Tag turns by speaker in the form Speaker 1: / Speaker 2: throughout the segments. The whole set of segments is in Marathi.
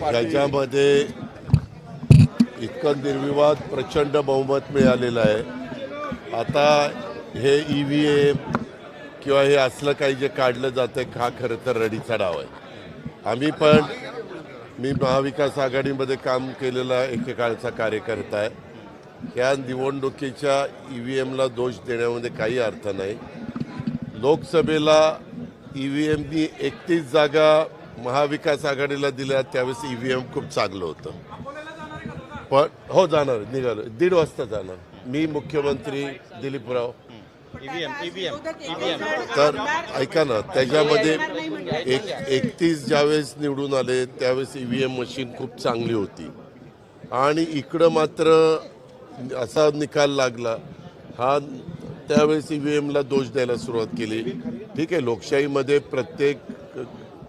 Speaker 1: त्याच्यामध्ये इतकं निर्विवाद प्रचंड बहुमत मिळालेलं आहे. आता हे ई व्ही एम किंवा हे असलं काही जे काढलं जातं हा खरं तर रडीचा डाव आहे. आम्ही पण मी महाविकास आघाडीमध्ये काम केलेला एकेकाळचा कार्यकर्ता आहे. या निवडणुकीच्या ई व्ही एमला दोष देण्यामध्ये काही अर्थ नाही. लोकसभेला ई व्ही एमनी एकतीस जागा महाविकास आघाडीला दिल्या त्यावेळेस ई व्ही एम खूप चांगलं होतं. पण हो जाणार निघालो. दीड वाजता जाणार. मी मुख्यमंत्री दिलीपराव.
Speaker 2: ईव्हीएम ईव्हीएम ईव्हीएम
Speaker 1: तर ऐका ना त्याच्यामध्ये एक एकतीस ज्यावेळेस निवडून आले त्यावेळेस ई व्ही एम मशीन खूप चांगली होती. आणि इकडं मात्र असा निकाल लागला. हा त्यावेळेस ई व्ही एमला दोष द्यायला सुरुवात केली. ठीक आहे लोकशाहीमध्ये प्रत्येक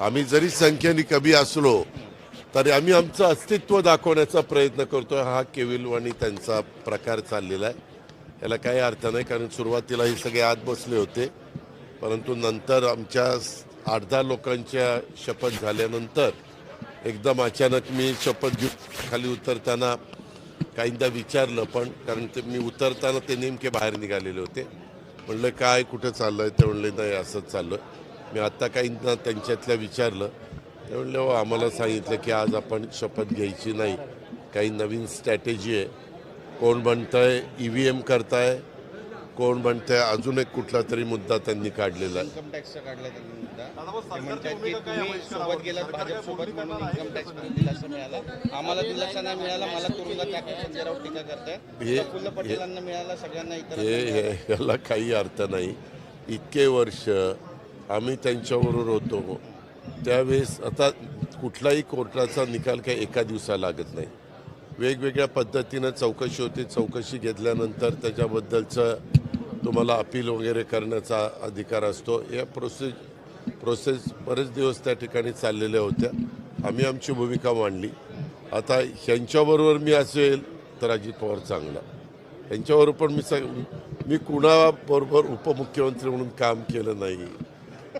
Speaker 1: आम्ही जरी संख्येने कमी असलो तरी आम्ही आमचं अस्तित्व दाखवण्याचा प्रयत्न करतोय. हा केविलवाणी त्यांचा प्रकार चाललेला आहे. याला काही अर्थ नाही कारण सुरुवातीला हे सगळे आत बसले होते. परंतु नंतर आमच्या आठ दहा लोकांच्या शपथ झाल्यानंतर एकदम अचानक मी शपथ घेऊन खाली उतरताना काहींदा विचारलं पण कारण ते मी उतरताना ते नेमके बाहेर निघालेले होते. म्हणलं काय कुठं चाललं आहे ते म्हणले नाही असंच चाललं आहे मी आत्ता काहींना त्यांच्यातल्या विचारलं. ते म्हणले हो आम्हाला सांगितलं की आज आपण शपथ घ्यायची नाही. काही नवीन स्ट्रॅटेजी आहे. कोण म्हणतंय ई व्ही एम करताय? कोण म्हणतंय अजून एक कुठला तरी मुद्दा त्यांनी काढलेला आहे.
Speaker 2: इन्कम टॅक्सचा काढला त्यांनी मुद्दा. ते म्हणतात की तुम्ही सोबत गेलात भाजप सोबत म्हणून इन्कम टॅक्समध्ये दिलासा मिळाला. आम्हाला दिलासा नाही मिळाला मला तुरुंगात टाकून संजय राऊत टीका करतायत
Speaker 1: हे-
Speaker 2: प्रफुल्ल पटेलांना मिळाला सगळ्यांना इतर
Speaker 1: हे हे- याला काही अर्थ नाही. इतके वर्ष आम्ही त्यांच्याबरोबर होतो. त्यावेळेस आता कुठलाही कोर्टाचा निकाल काही एका दिवसा लागत नाही. वेगवेगळ्या पद्धतीनं चौकशी होते. चौकशी घेतल्यानंतर त्याच्याबद्दलचं तुम्हाला अपील वगैरे करण्याचा अधिकार असतो. या प्रोसेस प्रोसेस बरेच दिवस त्या ठिकाणी चाललेल्या होत्या. आम्ही आमची भूमिका मांडली. आता ह्यांच्याबरोबर मी असेल तर अजित पवार चांगला. ह्यांच्याबरोबर पण मी सग मी कुणाबरोबर उपमुख्यमंत्री म्हणून काम केलं नाही.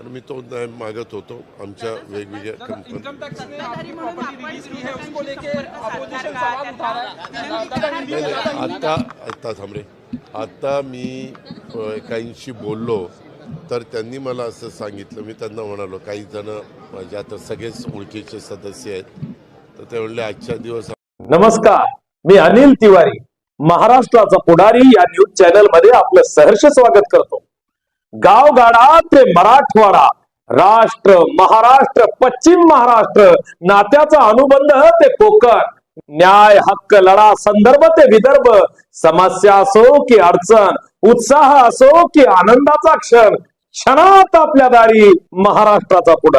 Speaker 1: आणि मी तो न्याय मागत होतो. आमच्या वेगवेगळ्या कंपनी
Speaker 3: है है
Speaker 1: आता आता थांबरे. आता मी काहींशी बोललो तर त्यांनी मला असं सांगितलं. मी त्यांना म्हणालो काही जण माझ्या आता सगळेच ओळखीचे सदस्य आहेत. तर ते म्हणले आजच्या दिवस
Speaker 4: नमस्कार. मी अनिल तिवारी महाराष्ट्राचा पुढारी या न्यूज चॅनलमध्ये आपलं सहर्ष स्वागत करतो. गावगाडा ते मराठवाडा. राष्ट्र महाराष्ट्र पश्चिम महाराष्ट्र नात्याचा अनुबंध ते कोकण. न्याय हक्क लढा संदर्भ ते विदर्भ. समस्या असो की अडचण उत्साह असो की आनंदाचा क्षण क्षणात आपल्या दारी महाराष्ट्राचा पुढारी.